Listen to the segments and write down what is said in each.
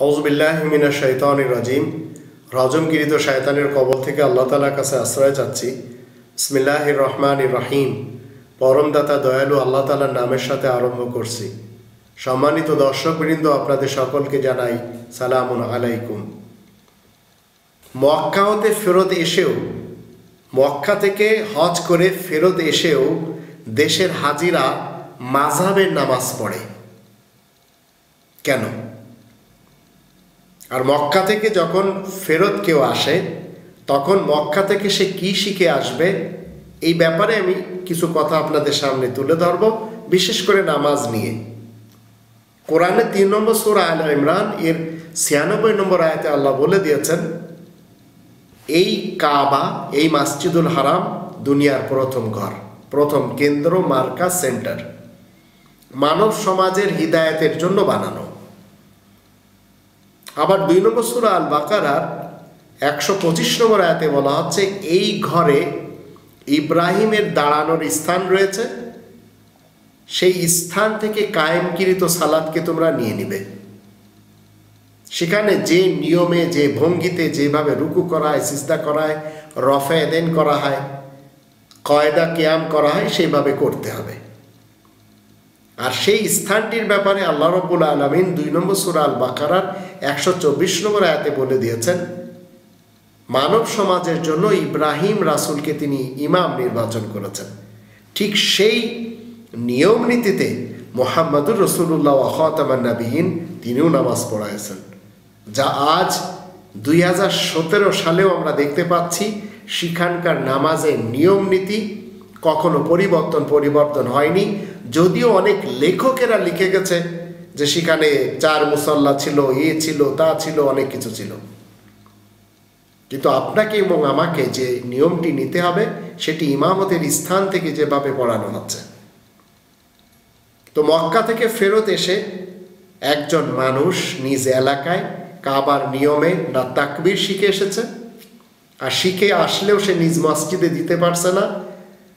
অজবিল্লাহমিনা শৈতানির রাজিম। রজমগিরিত শয়তানের কবল থেকে আল্লাহ তালার কাছে আশ্রয় চাচ্ছি। ইসমিল্লাহ রহমান রাহিম। পরমদাতা দয়ালু আল্লাহ তালার নামের সাথে আরম্ভ করছি। সম্মানিত দর্শকবৃন্দ, আপনাদের সকলকে জানাই সালামুন আলাইকুম। মক্কা হতে ফেরত এসেও, মক্কা থেকে হজ করে ফেরত এসেও দেশের হাজিরা মাঝাবের নামাজ পড়ে। কেন? আর মক্কা থেকে যখন ফেরত কেউ আসে, তখন মক্কা থেকে সে কি শিখে আসবে, এই ব্যাপারে আমি কিছু কথা আপনাদের সামনে তুলে ধরব, বিশেষ করে নামাজ নিয়ে। কোরআনে তিন নম্বর সুরা আল ইমরান, এর ছিয়ানব্বই নম্বর আয়তে আল্লাহ বলে দিয়েছেন, এই কাবা, এই মাসজিদুল হারাম দুনিয়ার প্রথম ঘর, প্রথম কেন্দ্র মার্কা সেন্টার। মানব সমাজের হৃদায়তের জন্য বানানো। আবার দুই নম্বর সুরা আল বাকারার একশো পঁচিশ নম্বর আয়াতে বলা হচ্ছে, এই ঘরে ইব্রাহিমের দাঁড়ানোর স্থান রয়েছে। সেই স্থান থেকে কায়েমকৃত সালাদকে তোমরা নিয়ে নিবে। সেখানে যে নিয়মে, যে ভঙ্গিতে, যেভাবে রুকু করা হয় সিস্তা করা হয় রফে করা হয়, কয়দা কেয়াম করা হয়, সেইভাবে করতে হবে। আর সেই স্থানটির ব্যাপারে আল্লাহ রব্বুল আলমিন দুই নম্বর সুরা আল বাকারার একশো চব্বিশ নম্বর আয়াতে বলে দিয়েছেন, মানব সমাজের জন্য ইব্রাহিম রাসুলকে তিনি ইমাম নির্বাচন করেছেন। ঠিক সেই নিয়ম নীতিতে মোহাম্মদুর রসুল্লাহ আহতামান্নাবিহীন তিনিও নামাজ পড়াইছেন, যা আজ দুই হাজার সতেরো সালেও আমরা দেখতে পাচ্ছি সেখানকার নামাজের নিয়ম নীতি কখনো পরিবর্তন পরিবর্তন হয়নি। যদিও অনেক লেখকেরা লিখে গেছে যে সেখানে চার মুসল্লা ছিল, এ ছিল, তা ছিল, অনেক কিছু ছিল। কিন্তু আপনাকে এবং আমাকে যে নিয়মটি নিতে হবে, সেটি ইমামতের স্থান থেকে যেভাবে পড়ানো হচ্ছে। তো মক্কা থেকে ফেরত এসে একজন মানুষ নিজ এলাকায় কাবার নিয়মে না তাকবির শিখে এসেছে। আর শিখে আসলেও সে নিজ মসজিদে দিতে পারছে না।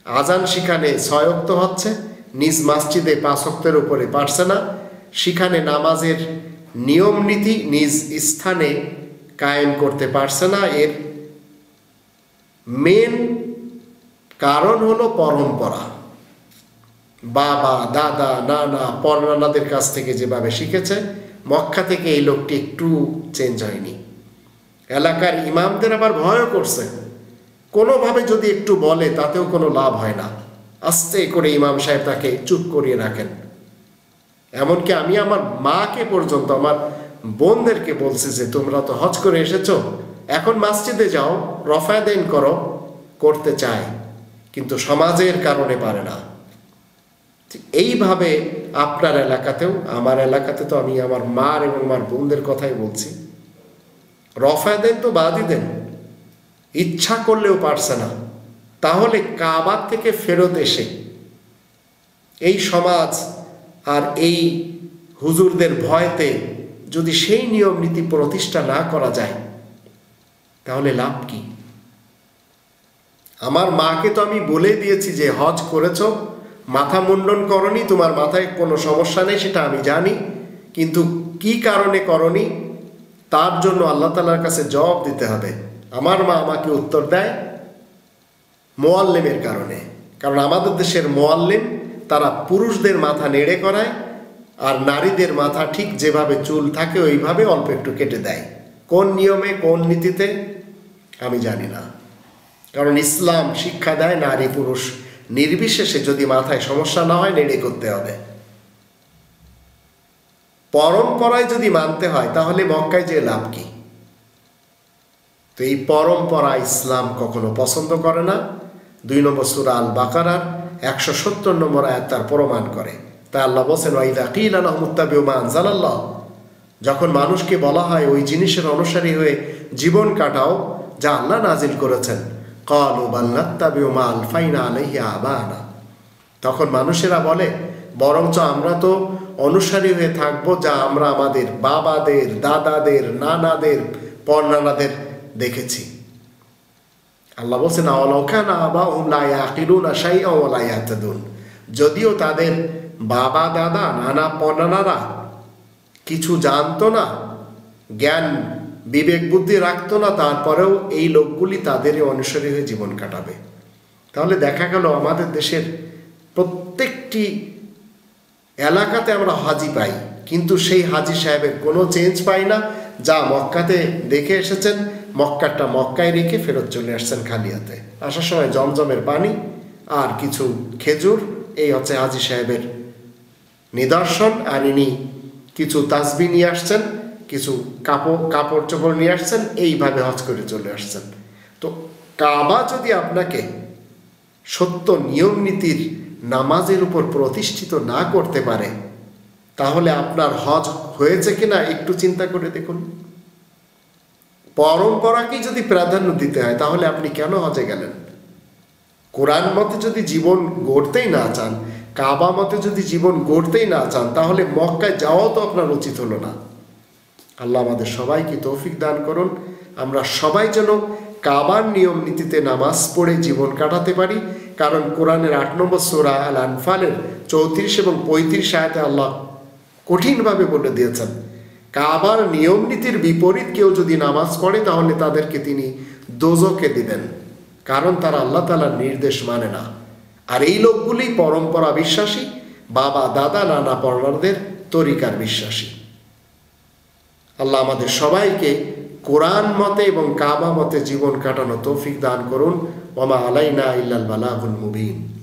আজান সেখানে ছয়ক্ত হচ্ছে, নিজ মসজিদে পাঁচক্তের উপরে পারছে না। সেখানে নামাজের নিয়ম নীতি নিজ স্থানে কায়েম করতে পারছে না। এর মেন কারণ হলো পরম্পরা। বাবা, দাদা, নানা, পরনানাদের কাছ থেকে যেভাবে শিখেছে, মক্কা থেকে এই লোকটি একটু চেঞ্জ হয়নি। এলাকার ইমামদের আবার ভয়ও করছে। কোনোভাবে যদি একটু বলে, তাতেও কোনো লাভ হয় না। আস্তে করে ইমাম সাহেব তাকে চুপ করিয়ে রাখেন। এমনকি আমি আমার মাকে পর্যন্ত, আমার বোনদেরকে বলছি যে, তোমরা তো হজ করে এসেছ, এখন মসজিদে যাও রফায়দেন করো, করতে চায় কিন্তু সমাজের কারণে পারে না। এইভাবে আপনার এলাকাতেও, আমার এলাকাতে তো আমি আমার মার এবং আমার বোনদের কথাই বলছি। রফায়দেন তো বাদই দেন। ইচ্ছা করলেও পারছে না। তাহলে কাবার থেকে ফেরত এসে এই সমাজ আর এই হুজুরদের ভয়তে যদি সেই নিয়ম নীতি প্রতিষ্ঠা না করা যায়, তাহলে লাভ কি? আমার মাকে তো আমি বলে দিয়েছি যে, হজ করেছ, মাথা মুন্ডন করনি, তোমার মাথায় কোনো সমস্যা নেই, সেটা আমি জানি, কিন্তু কি কারণে করনি, তার জন্য আল্লাহ তালার কাছে জবাব দিতে হবে। আমার মা আমাকে উত্তর দেয় মোয়াল্লেমের কারণে। কারণ আমাদের দেশের মোয়াল্লেম তারা পুরুষদের মাথা নেড়ে করায় আর নারীদের মাথা ঠিক যেভাবে চুল থাকে ওইভাবে অল্প একটু কেটে দেয়। কোন নিয়মে, কোন নীতিতে, আমি জানি না। কারণ ইসলাম শিক্ষা দেয় নারী পুরুষ নির্বিশেষে যদি মাথায় সমস্যা না হয় নেড়ে করতে হবে। পরম্পরায় যদি মানতে হয় তাহলে মক্কায় যে লাভ কি? তো এই পরম্পরা ইসলাম কখনো পছন্দ করে না। দুই নম্বর সুরা আল বাকারার একশো সত্তর নম্বর আয়াত তার প্রমাণ করে। তা আল্লাহ বলছেন ওয়াইদা কিল আল্লাহ মুত্তাবিউমান জালাল্লাহ যখন মানুষকে বলা হয় ওই জিনিসের অনুসারী হয়ে জীবন কাটাও, যা আল্লাহ নাজিল করেছেন। কলু বাল্লাত্তাবিউমা আলফাইনা আলহিয়া আবানা। তখন মানুষেরা বলে, বরঞ্চ আমরা তো অনুসারী হয়ে থাকব যা আমরা আমাদের বাবাদের, দাদাদের, নানাদের, পরনানাদের দেখেছি। আল্লাহ বলছেন যদিও তাদের বাবা, দাদা, নানা পনানারা কিছু জানতো না, জ্ঞান, বিবেক, বুদ্ধি রাখতো না, তারপরেও এই লোকগুলি তাদেরই অনুসারী হয়ে জীবন কাটাবে। তাহলে দেখা গেল, আমাদের দেশের প্রত্যেকটি এলাকাতে আমরা হাজি পাই, কিন্তু সেই হাজি সাহেবের কোনো চেঞ্জ পাই না, যা মক্কাতে দেখে এসেছেন। মক্কারটা মক্কায় রেখে ফেরত চলে আসছেন খালিয়াতে। আসার সময় জমজমের পানি আর কিছু খেজুর, এই হচ্ছে হাজি সাহেবের নিদর্শন, আর ইনি কিছু তাসবি নিয়ে আসছেন, কিছু কাপড় কাপড় চোপড় নিয়ে আসছেন, এইভাবে হজ করে চলে আসছেন। তো কাবা যদি আপনাকে সত্য নিয়ম নীতির নামাজের উপর প্রতিষ্ঠিত না করতে পারে, তাহলে আপনার হজ হয়েছে কিনা একটু চিন্তা করে দেখুন। পরম্পরাকেই যদি প্রাধান্য দিতে হয়, তাহলে আপনি কেন হজে গেলেন? কোরআন মতে যদি জীবন গড়তেই না চান, কাবা মতে যদি জীবন গড়তেই না চান, তাহলে মক্কায় যাওয়াও তো আপনার উচিত হলো না। আল্লাহ আমাদের সবাইকে তৌফিক দান করুন। আমরা সবাই যেন কাবার নিয়ম নীতিতে নামাজ পড়ে জীবন কাটাতে পারি, কারণ কোরআনের আট নম্বর সোরা আল আনফালের চৌত্রিশ এবং পঁয়ত্রিশ আয়াতে আল্লাহ কঠিনভাবে বলে দিয়েছেন কাবার নিয়ম নীতির বিপরীত কেউ যদি নামাজ পড়ে, তাহলে তাদেরকে তিনি দোজকে দিবেন। কারণ তারা আল্লাহ তালার নির্দেশ মানে না। আর এই লোকগুলি পরম্পরা বিশ্বাসী, বাবা, দাদা, নানা পর্ণারদের তরিকার বিশ্বাসী। আল্লাহ আমাদের সবাইকে কোরআন মতে এবং কাবা মতে জীবন কাটানো তৌফিক দান করুন। ওমা আলাইনা ইল্লাল বালাহুল মুবিন।